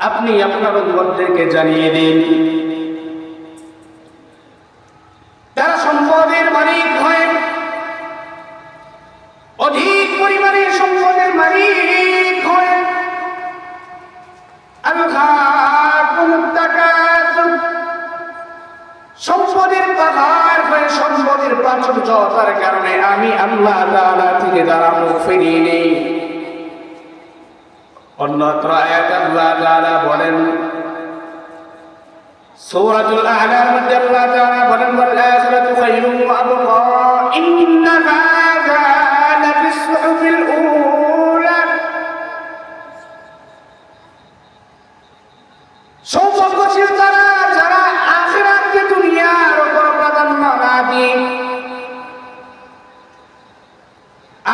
আপনি আপনার উম্মতদেরকে জানিয়ে দিন। তারা সম্পদের মালিক হয়। অধিক পরিমাণে সম্পদের মালিক হয়। আল্লাহকুমুত তাকাসুর। সম্পদের পাহাড় হয়ে সম্পদের প্রাচুর্যতার কারণে আমি আল্লাহ তাআলা থেকে তারা মুখ ফিরিয়ে নেই। অন্যত্র আয়াত আল্লাহ তাআলা বলেন, সূরাতুল আ'লার মধ্যে আল্লাহ তাআলা বলেন, ওয়াল আখিরাতু খায়রুম ওয়া আবকা ইন্না হাযা লাফিস সুহুফিল উলা সৌভাগ্যশীল তারা যারা আখিরাতকে দুনিয়ার উপর প্রাধান্য না দিয়ে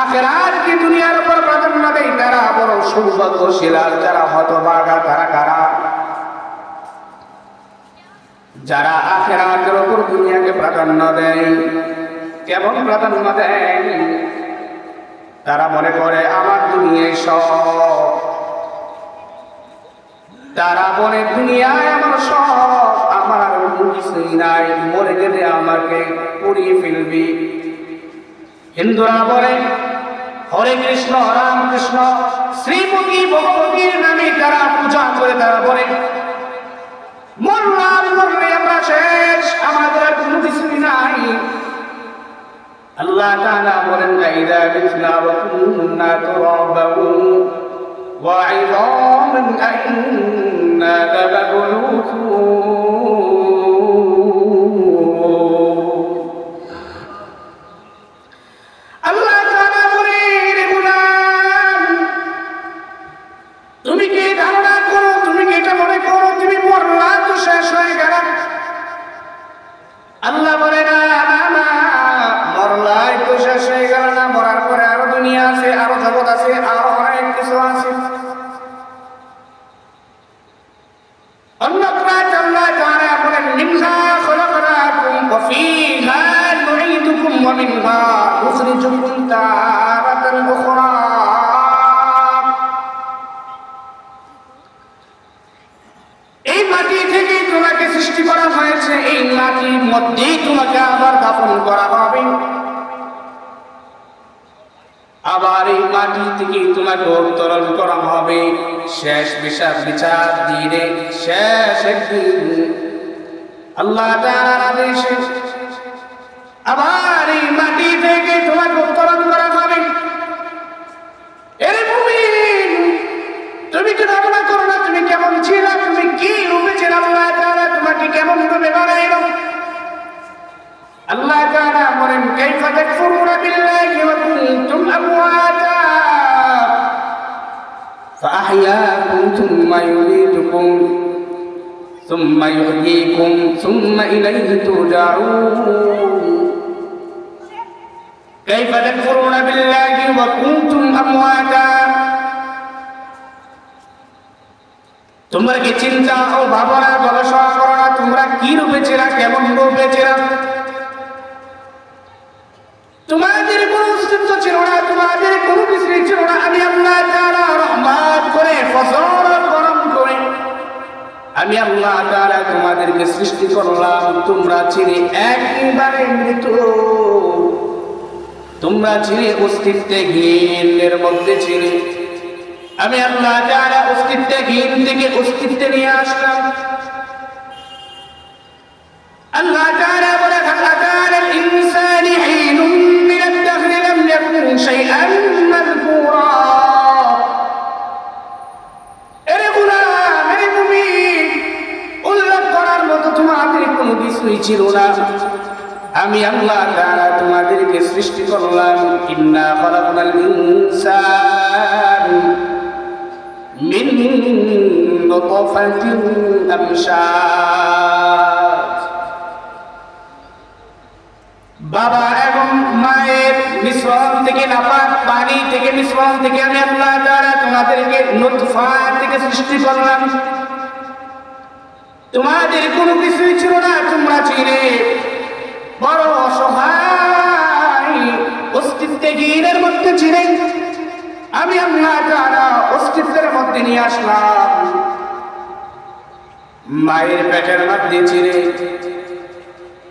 আখিরাতকে দুনিয়ার উপর প্রাধান্য দেয় তারা বড় সৌভাগ্যশীল আর যারা হতভাগা, তারা কারা? যারা আখেরাতের উপর দুনিয়াকে প্রাধান্য দেয়, কেমন প্রাধান্য দেয়? তারা মনে করে, আমার দুনিয়ায় সব। তারা বলে, দুনিয়ায় আমার সব, আমার কিছুই নাই। মরে গেলে আমাকে পুড়িয়ে ফেলবি। হিন্দুরা বলে হরে কৃষ্ণ রাম কৃষ্ণ। শ্রীমতী ভগবতীর নামে তারা পূজা করে তারা বলে মরলাম, মরলে আমরা শেষ। আমাদের কোনো কিছু নাই। আল্লাহ তাআলা বলেন ওয়া কুননা ওয়া আইন্না শেষ বিচার দিনে শেষ একদিন। আল্লাহ তাআলার আদেশে আবার এই মাটি থেকে তোমাকে উত্তোলন করা হবে। এর মুমিন, তুমি কি ধারণা করো না তুমি কেমন ছিল? তুমি কি রূপে ছিল? আল্লাহ তাআলা তোমাকে কেমন রূপে বানাইল? আল্লাহ তাআলা বলেন, কাইফা তাকফুরুনা বিল্লাহি ওয়া কুনতুম আমওয়াতা? ثم يميتكم ثم يحييكم ثم إليه ترجعون كيف تكفرون بالله وكنتم أمواتا তোমরা কি চিন্তা ও ভাবনা গবেষণা তোমাদেরকে সৃষ্টি করলাম, তোমরা ছিলে একেবারে মৃত। তোমরা ছিলে অস্তিত্বে ঘিনের মধ্যে ছিলে। আমি আল্লাহ যারা অস্তিত্বে ঘিন থেকে অস্তিত্বে নিয়ে আসলাম। আল্লাহ যারা বলে কিছুই ছিল না। আমি আল্লাহ তাআলা তোমাদেরকে সৃষ্টি করলাম, ইন্না খালাকনাল ইনসান মিন নুতফাতিন আমশাজ বাবা এবং মায়ের মিশ্রণ থেকে নাপাক পানি থেকে মিশ্রণ থেকে আমি আল্লাহ তাআলা তোমাদেরকে নুতফা থেকে সৃষ্টি করলাম। তোমাদের কোনো কিছুই ছিল না, তোমরা ছিলে। বড় অসহায় মুত্তেকিনের মধ্যে ছিলেন আমি আল্লাহ তাআলা অস্তিত্বের মধ্যে নিয়ে আসলাম। মায়ের পেটের মধ্যে ছিলেন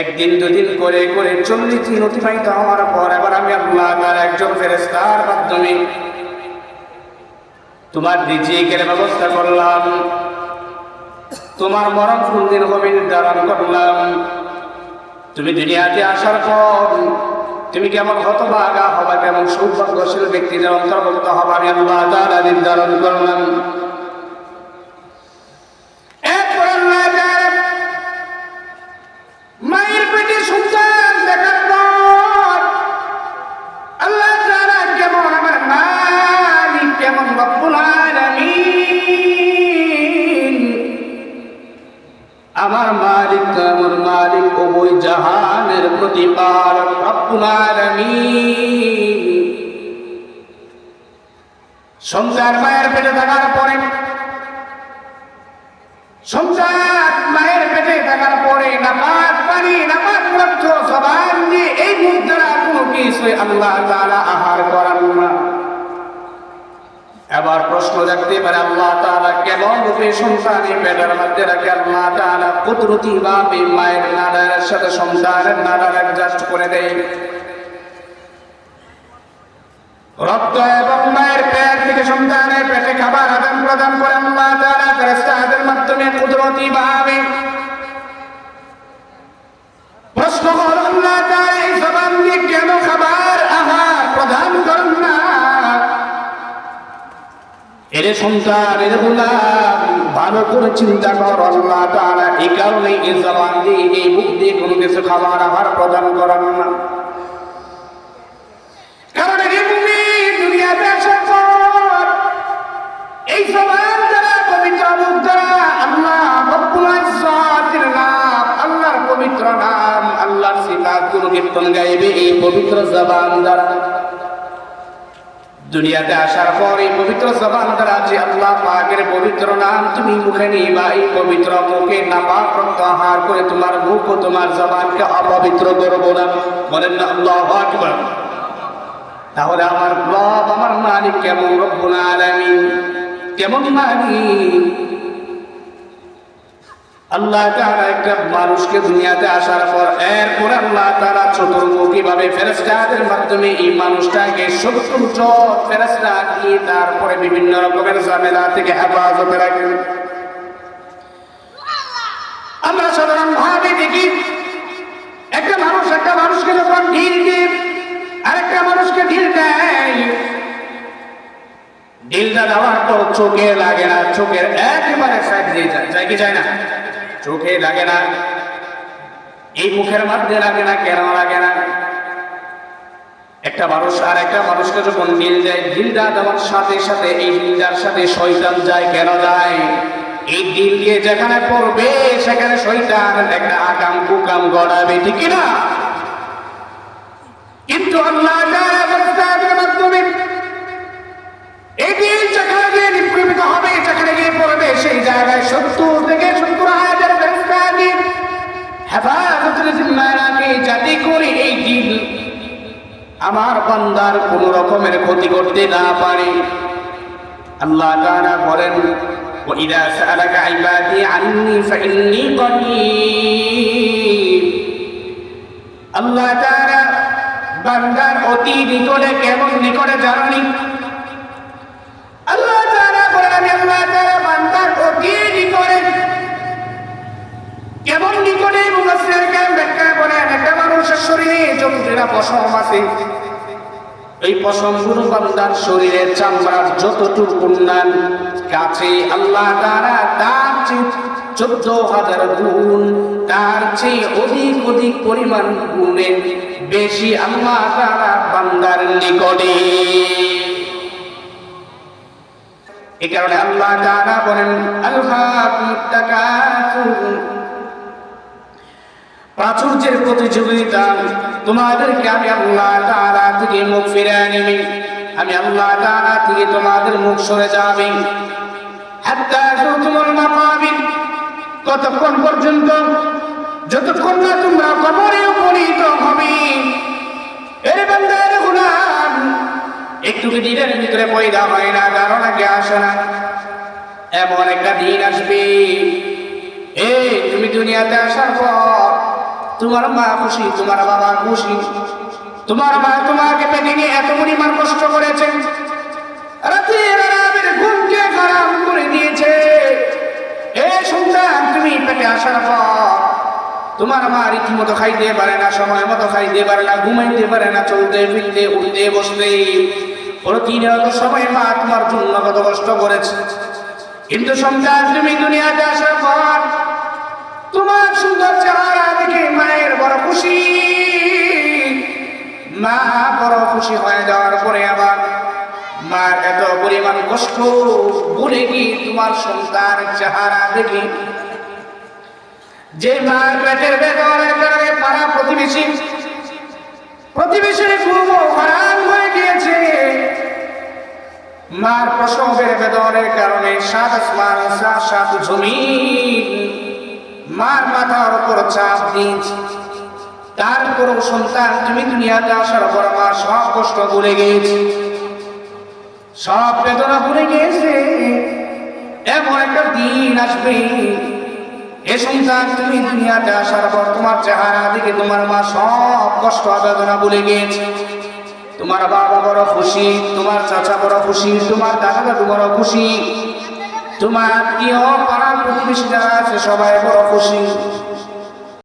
একদিন, দুদিন করে করে চল্লিশ দিন অতিবাহিত হওয়ার পর এবার আমি তার একজন ফেরেস্তার মাধ্যমে তোমার রিজিকের ব্যবস্থা করলাম। তোমার মরণ ফুলদের হবে নির্ধারণ করলাম। তুমি দুনিয়াতে আসার পর তুমি কেমন হতভাগা হবা, কেমন সৌভাগ্যশীল ব্যক্তিদের অন্তর্ভুক্ত হবা, আমি আল্লাহ তারা নির্ধারণ করলাম। রব্বুল আলামিন সন্তান মায়ের পেটে থাকার পরে সংসার মায়ের পেটে থাকার পরে নামাজ পানি নামাজ রক্ত সবান দিয়ে এই মুখ দ্বারা কোনো কিছু আল্লাহ তাআলা আহার করান না এবার রাখতে পারে আল্লাহ তাআলা কেমন রূপে সন্তানের পেটের মধ্যে রাখে আল্লাহ তাআলা কুদরতি ভাবে মায়ের নাড়ার সাথে সন্তানের নাড়ার অ্যাডজাস্ট করে দেয়। রক্ত এবং মায়ের সন্তান এরে ভালো করে চিন্তা কর, আল্লাহ তাআলা এই কারণে এই জবান দিয়ে, এই মুখ দিয়ে কোনো কিছু খাবার আহার প্রদান করেন না। কারণ দুনিয়াতে এই জবান পবিত্র আল্লাহ নাম, আল্লাহর পবিত্র নাম, আল্লাহর সিফাত কীর্তন গাইবে, এই পবিত্র জবান দ্বারা। দুনিয়াতে আসার পর এই পবিত্র জবান দ্বারা যে আল্লাহ পাকের পবিত্র নাম তুমি মুখে নিবা, এই পবিত্র মুখে নাপাক প্রত্যাহার করে তোমার মুখ ও তোমার জবানকে অপবিত্র করব না। বলেন না, আল্লাহ আকবার। তাহলে আমার রব, আমার মালিক কেমন? রব্বুল আলামিন। কেমন মালিক? আল্লাহ তাআলা একটা মানুষকে দুনিয়াতে আসার পর, এরপর আল্লাহ তাআলা চতুর্মুখী ভাবে ফেরেশতাদের মাধ্যমে এই মানুষটাকে সত্তর জন দিয়ে তারপরে বিভিন্ন রকমের ঝামেলা থেকে হেফাজতে রাখেন। আমরা সাধারণ ভাবে দেখি, একটা মানুষ একটা মানুষকে যখন ঢিল দিয়ে, আরেকটা মানুষকে ঢিল দেয়, ঢিলটা দেওয়ার পর চোখে লাগে না, চোখের একেবারে সাইড দিয়ে যায় যায় কি যায় না? চোখে লাগে না। এই মুখের মধ্যে লাগে না, কেন লাগে না? একটা মানুষ আর একটা মানুষকে যখন ঢিল দেয় ঢিলটা দেওয়ার সাথে সাথে, এই ঢিলটার সাথে শয়তান যায়, কেন যায়? এই ঢিল দিয়ে যেখানে পড়বে, সেখানে শয়তান একটা আকাম কুকাম গড়াবে, ঠিক না? কিন্তু আল্লাহ মাধ্যমে এই দিন যেখানে গিয়ে নিক্ষেপিত হবে, যেখানে গিয়ে পড়বে, সেই জায়গায় সত্তর হেফাজতের জিম্মায় রাখে যাতে করে এই দিন আমার বান্দার কোন রকমের ক্ষতি করতে না পারে আল্লাহ তাআলা বলেন وإذا سألك عبادي عني فإني قريب আল্লাহ তাআলা বান্দার অতি নিকটে কেমন নিকটে জানি আল্লাহ তাআলা বলেন আমি আল্লাহ যতটা পশম আছে। এই পশমগুলো বান্দার শরীরের চামড়ার যতটুকু উন্নয়ন কাছে আল্লাহ তারা তার চোদ্দ হাজার গুণ, তার চেয়ে অধিক অধিক পরিমাণ গুণের বেশি আল্লাহ তারা বান্দার নিকটে। এ কারণে আল্লাহ তারা বলেন আল্লাহ প্রাচুর্যের প্রতিযোগিতা তোমাদেরকে আমি আল্লাহ তাআলা থেকে মুখ ফিরে আনিবি আমি আল্লাহ তাআলা থেকে তোমাদের মুখ সরে যাবে। কতক্ষণ পর্যন্ত? যতক্ষণ না তোমরা কবরে উপনীত হবে। এর বান্দার গুলাম, একটু দিনের ভিতরে পয়দা হয় না? কারণ আগে আসে না? এমন একটা দিন আসবে। এই, তুমি দুনিয়াতে আসার পর তোমার মা খুশি, তোমার বাবা খুশি। তোমার মা তোমাকে পেটে এত পরিমাণ কষ্ট করেছে। রাতের আরামের ঘুমকে হারাম করে দিয়েছে। এ তুমি আসার পর তোমার মা খাইতে পারে না, সময় মতো খাইতে পারে না, ঘুমাইতে পারে না, চলতে সময় মা তোমার কষ্ট করেছে। কিন্তু সন্তান, তুমি দুনিয়াতে আসার পর তোমার সুন্দর চেহারা দেখে মায়ের বড় খুশি। মা বড় খুশি হয়ে যাওয়ার পরে আবার মার এত পরিমাণ কষ্ট ভুলে কি তোমার সন্তান চেহারা দেখি যে মার পেটের বেদনের কারণে পাড়া প্রতিবেশী, প্রতিবেশীর খুব হারান হয়ে গিয়েছে। মার প্রসবের বেদনের কারণে সাত আসমান সাত জমিন মার মাথার উপর চাপ দিয়েছে। তারপরও সন্তান তুমি দুনিয়াতে আসার পর মা সব কষ্ট ভুলে গিয়েছে। সব বেদনা ভুলে গিয়েছে। এমন একটা দিন আসবে। এ সন্তান তুমি দুনিয়াতে আসার পর তোমার চেহারা দিকে তোমার মা সব কষ্ট বেদনা ভুলে গিয়েছে। তোমার বাবা বড় খুশি, তোমার চাচা বড় খুশি, তোমার দাদা দাদু বড় খুশি। তোমার প্রিয় পাড়া প্রতিবেশী যারা আছে? সবাই বড় খুশি।